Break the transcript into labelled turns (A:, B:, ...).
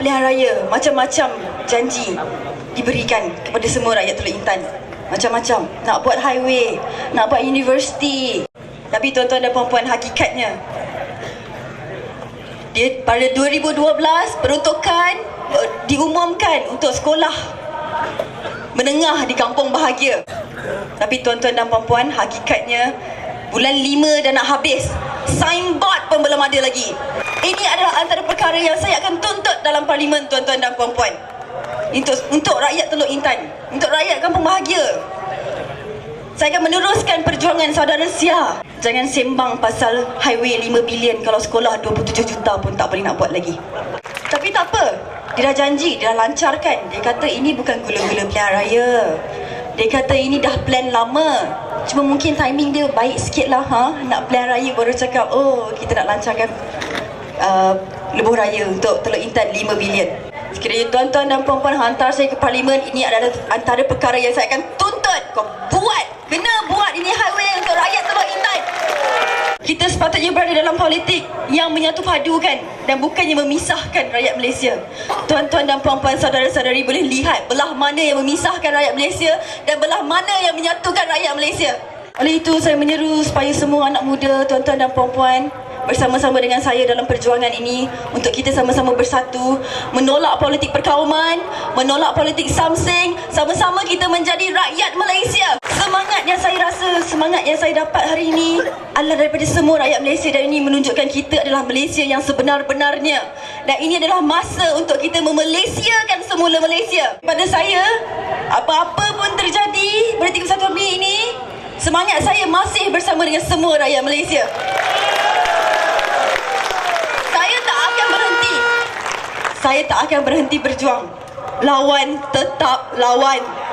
A: pilihan raya, macam-macam janji diberikan kepada semua rakyat Teluk Intan. Macam-macam. Nak buat highway, nak buat universiti. Tapi tuan-tuan dan puan-puan, hakikatnya dia pada 2012 peruntukan eh, diumumkan untuk sekolah menengah di kampung bahagia. Tapi tuan-tuan dan puan-puan, hakikatnya bulan 5 dah nak habis. Signboard pun belum ada lagi. Ini adalah antara perkara yang saya akan tuntut dalam parlimen tuan-tuan dan puan-puan. Untuk untuk rakyat Teluk Intan, untuk rakyat kampung bahagia. Saya akan meneruskan perjuangan saudara Sia. Jangan sembang pasal highway 5 bilion kalau sekolah 27 juta pun tak boleh nak buat lagi. Tapi tak apa. Dia dah janji, dia dah lancarkan. Dia kata ini bukan gula-gula pilihan raya. Dia kata ini dah plan lama. Cuma mungkin timing dia baik sikit lah. Ha? Nak plan raya baru cakap, oh kita nak lancarkan uh, lebuh raya untuk Teluk Intan 5 bilion. Sekiranya tuan-tuan dan puan-puan hantar saya ke parlimen, ini adalah antara perkara yang saya akan tuntut. Kau buat, kena buat ini highway untuk rakyat Teluk Intan. Berada dalam politik yang menyatu padukan dan bukannya memisahkan rakyat Malaysia. Tuan-tuan dan puan-puan saudara-saudari boleh lihat belah mana yang memisahkan rakyat Malaysia dan belah mana yang menyatukan rakyat Malaysia. Oleh itu saya menyeru supaya semua anak muda, tuan-tuan dan puan-puan bersama-sama dengan saya dalam perjuangan ini untuk kita sama-sama bersatu menolak politik perkauman, menolak politik samsing, sama-sama kita menjadi rakyat Malaysia. Semangat yang saya rasa, semangat yang saya dapat hari ini adalah daripada semua rakyat Malaysia dan ini menunjukkan kita adalah Malaysia yang sebenar-benarnya. Dan ini adalah masa untuk kita memelesiakan semula Malaysia. Pada saya, apa-apa pun terjadi 31 Mei ini, semangat saya masih bersama dengan semua rakyat Malaysia. Saya tak akan berhenti. Saya tak akan berhenti berjuang. Lawan tetap lawan.